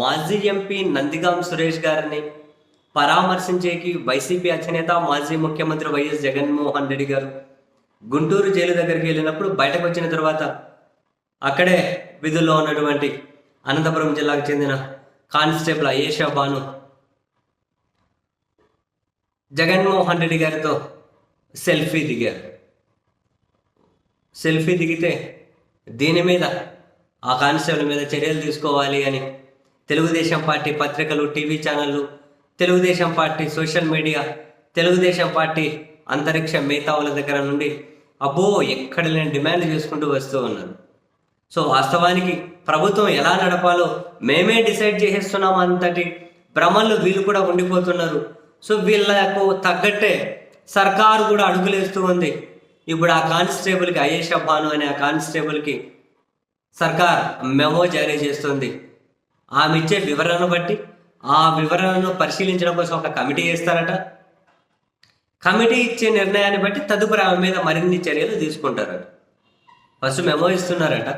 మాజీ ఎంపీ నందిగాం సురేష్ గారిని పరామర్శించేకి వైసీపీ అధినేత మాజీ ముఖ్యమంత్రి వైఎస్ జగన్మోహన్ రెడ్డి గారు గుంటూరు జైలు దగ్గరికి వెళ్ళినప్పుడు బయటకు వచ్చిన తర్వాత అక్కడే విధుల్లో ఉన్నటువంటి అనంతపురం జిల్లాకు చెందిన కానిస్టేబుల్ అయేషా బాను జగన్మోహన్ రెడ్డి గారితో సెల్ఫీ దిగారు. సెల్ఫీ దిగితే దీని మీద ఆ కానిస్టేబుల్ మీద చర్యలు తీసుకోవాలి అని తెలుగుదేశం పార్టీ పత్రికలు టీవీ ఛానళ్ళు Telugu Desam party social media Telugu Desam party అంతరిక్ష మేధావుల దగ్గర నుండి అబ్బో ఎక్కడ లేని డిమాండ్ చేసుకుంటూ వస్తూ ఉన్నారు. సో వాస్తవానికి ప్రభుత్వం ఎలా నడపాలో మేమే డిసైడ్ చేసేస్తున్నాం అంతటి భ్రమల్లో వీళ్ళు కూడా ఉండిపోతున్నారు. సో వీళ్ళకు తగ్గట్టే సర్కారు కూడా అడుగులేస్తూ ఉంది. ఇప్పుడు ఆ కానిస్టేబుల్కి అయేషా భాను అనే ఆ కానిస్టేబుల్కి సర్కార్ మెమో జారీ చేస్తుంది. ఆమె ఇచ్చే వివరణను బట్టి ఆ వివరణను పరిశీలించడం కోసం ఒక కమిటీ వేస్తారట. కమిటీ ఇచ్చే నిర్ణయాన్ని బట్టి తదుపరి ఆమె మీద మరిన్ని చర్యలు తీసుకుంటారట. ఫస్ట్ మెమో ఇస్తున్నారట.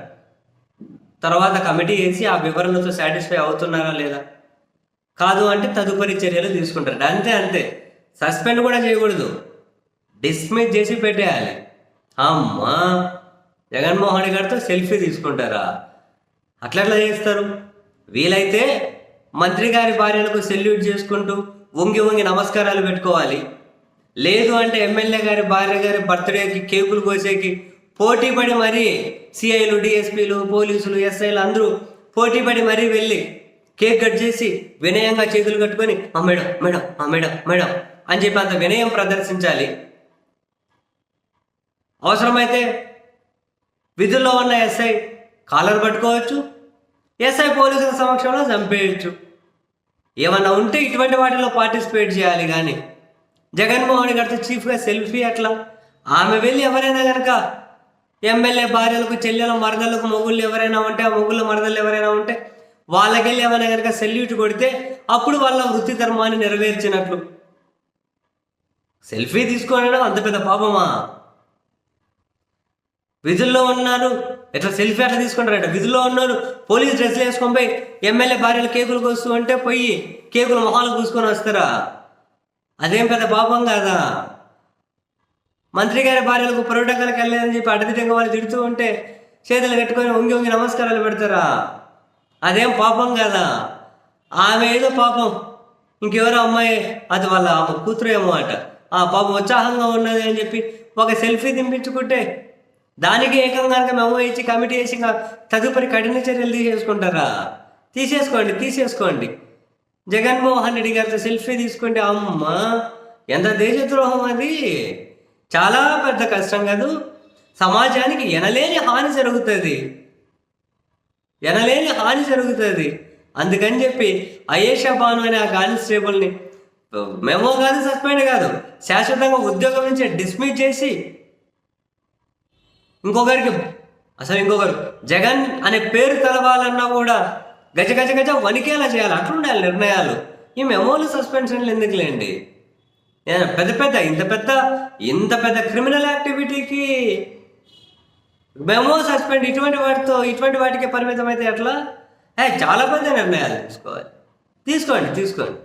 తర్వాత కమిటీ వేసి ఆ వివరణతో సాటిస్ఫై అవుతున్నారా లేదా? కాదు అంటే తదుపరి చర్యలు తీసుకుంటారట. అంతే అంతే. సస్పెండ్ కూడా చేయకూడదు. డిస్మిస్ చేసి పెట్టేయాలి. అమ్మా! జగన్మోహన్ గారితో సెల్ఫీ తీసుకుంటారా? అట్లా ఎట్లా చేస్తారు? వీలైతే మంత్రి గారి భార్యలకు సెల్యూట్ చేసుకుంటూ వంగి వంగి నమస్కారాలు పెట్టుకోవాలి. లేదు అంటే ఎమ్మెల్యే గారి భార్య గారి బర్త్డేకి కేకులు కోసేకి పోటీ పడి మరీ సిఐలు డిఎస్పీలు పోలీసులు ఎస్ఐలు అందరూ పోటీ పడి మరీ వెళ్ళి కేక్ కట్ చేసి వినయంగా చేతులు కట్టుకొని ఆ మేడం మేడం ఆ మేడం మేడం అని చెప్పి అంత వినయం ప్రదర్శించాలి. అవసరమైతే విధుల్లో ఉన్న ఎస్ఐ కాలర్ పట్టుకోవచ్చు ఎస్ఐ పోలీసుల సమక్షంలో చంపేయచ్చు. ఏమన్నా ఉంటే ఇటువంటి వాటిలో పార్టిసిపేట్ చేయాలి కానీ. జగన్మోహన్ గారితో చీఫ్గా సెల్ఫీ అట్లా ఆమె వెళ్ళి ఎవరైనా కనుక ఎమ్మెల్యే భార్యలకు చెల్లెల మరదలకు మొగుళ్ళు ఎవరైనా ఉంటే ఆ మొగుళ్ళ మరదలు ఎవరైనా ఉంటే వాళ్ళకెళ్ళి ఏమైనా కనుక సెల్యూట్ కొడితే అప్పుడు వాళ్ళ వృత్తి ధర్మాన్ని నెరవేర్చినట్లు. సెల్ఫీ తీసుకోవడం అంత పెద్ద పాపమా? విధుల్లో ఉన్నారు ఎట్లా సెల్ఫీ అట్లా తీసుకుంటారట. విధుల్లో ఉన్నారు పోలీస్ డ్రెస్లు వేసుకొని పోయి ఎమ్మెల్యే భార్యలు కేకులు కోస్తూ అంటే పోయి కేకులు మొహాలు కూసుకొని వస్తారా? అదేం పెద్ద పాపం కాదా? మంత్రి గారి భార్యలకు పరోటకాలకు వెళ్ళలేదని చెప్పి అడ్డదిడ్డంగా వాళ్ళు తిడుతూ ఉంటే చేతులు కట్టుకొని ఉంగి ఉంగి నమస్కారాలు పెడతారా? అదేం పాపం కాదా? ఆమె ఏదో పాపం. ఇంకెవరో అమ్మాయి. అది వాళ్ళ ఆమె కూతురు ఏమో అట. ఆ పాపం ఉత్సాహంగా ఉన్నది అని చెప్పి ఒక సెల్ఫీ దింపించుకుంటే దానికి ఏకంగా మెమో ఇచ్చి కమిటీ వేసి ఇంకా తదుపరి కఠిన చర్యలు తీసేసుకుంటారా? తీసేసుకోండి తీసేసుకోండి. జగన్మోహన్ రెడ్డి గారితో సెల్ఫీ తీసుకుంటే అమ్మ ఎంత దేశద్రోహం అది? చాలా పెద్ద కష్టం కాదు. సమాజానికి ఎనలేని హాని జరుగుతుంది. ఎనలేని హాని జరుగుతుంది. అందుకని చెప్పి అయేషా బాను అనే ఆ కానిస్టేబుల్ని మెమో కాదు సస్పెండ్ కాదు శాశ్వతంగా ఉద్యోగం నుంచి డిస్మిస్ చేసి ఇంకొకరికి అసలు ఇంకొకరు. జగన్ అనే పేరు తెలవాలన్నా కూడా గజ గజ గజ వణికేలా చేయాలి. అట్లుండాలి నిర్ణయాలు. ఈ మెమోలు సస్పెన్షన్లు ఎందుకులేండి? లేండి పెద్ద పెద్ద ఇంత పెద్ద ఇంత పెద్ద క్రిమినల్ యాక్టివిటీకి మెమో సస్పెండ్ ఇటువంటి వాటితో ఇటువంటి వాటికి పరిమితం అయితే ఎట్లా చాలా పెద్ద నిర్ణయాలు తీసుకోవాలి. తీసుకోండి తీసుకోండి.